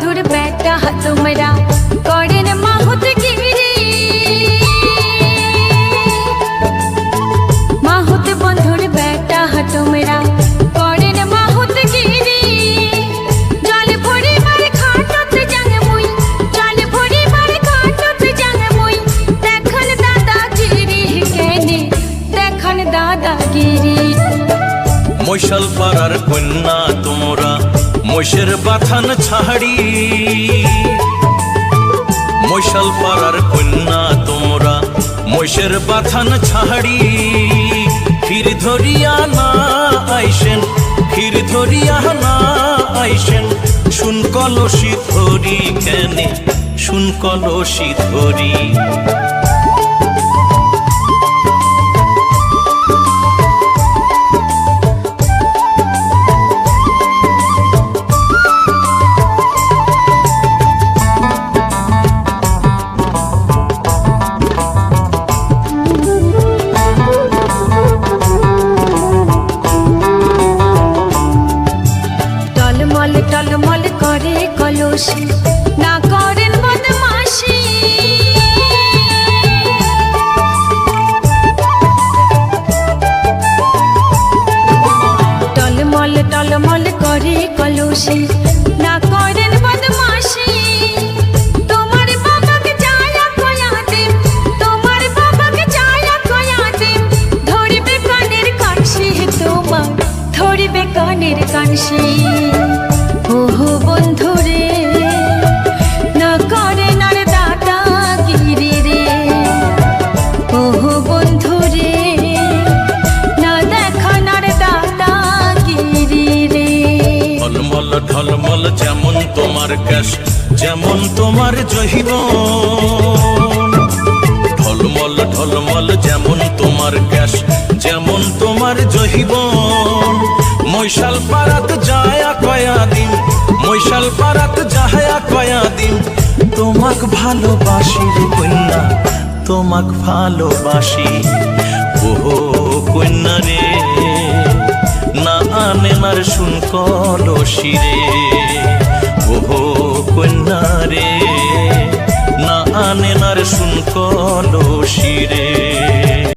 বন্ধুর ব্যাটা তোমরা করেন মাহুত গিরি মাহুত বন্ধুর ব্যাটা তোমরা করেন মাহুত গিরি জল ভরিবার খাটত জান মুই। জল ভরিবার খাটত জান মুই। দেখন দাদা গিরি কেনে। দেখন দাদা গিরি। মৈশাল পাড়ার কন্যা তোমরা। মৈশের বাথান ছাড়ি। মৈশাল পাড়ার কন্যা তোমরা মৈশের বাথান ছাড়ি। ক্ষীর ধরিয়া না আইসেন, ক্ষীর ধরিয়া না আইসেন। শুন কলসি ধরি কেনে, শুন কলসি ধরি। টলমল টলমল করে কলসি। না করেন বদমাশি। টলমল টলমল করে কলসি। না করেন দেব ধরিবে কানের কানসি তোমার ক্যাশ যেমন তোমার জহিব ঢলমল ঢলমল, যেমন তোমার ক্যাশ যেমন তোমার জহিব মৈশাল পারাত যায়া কয়া দিন, মৈশাল পারাত যাহায়া কয়া দিন। তোমাক ভালোবাসি কন্যা, তোমাক ভালোবাসি। ওহো, কন্যা রে, না আনে নার শুন কলসি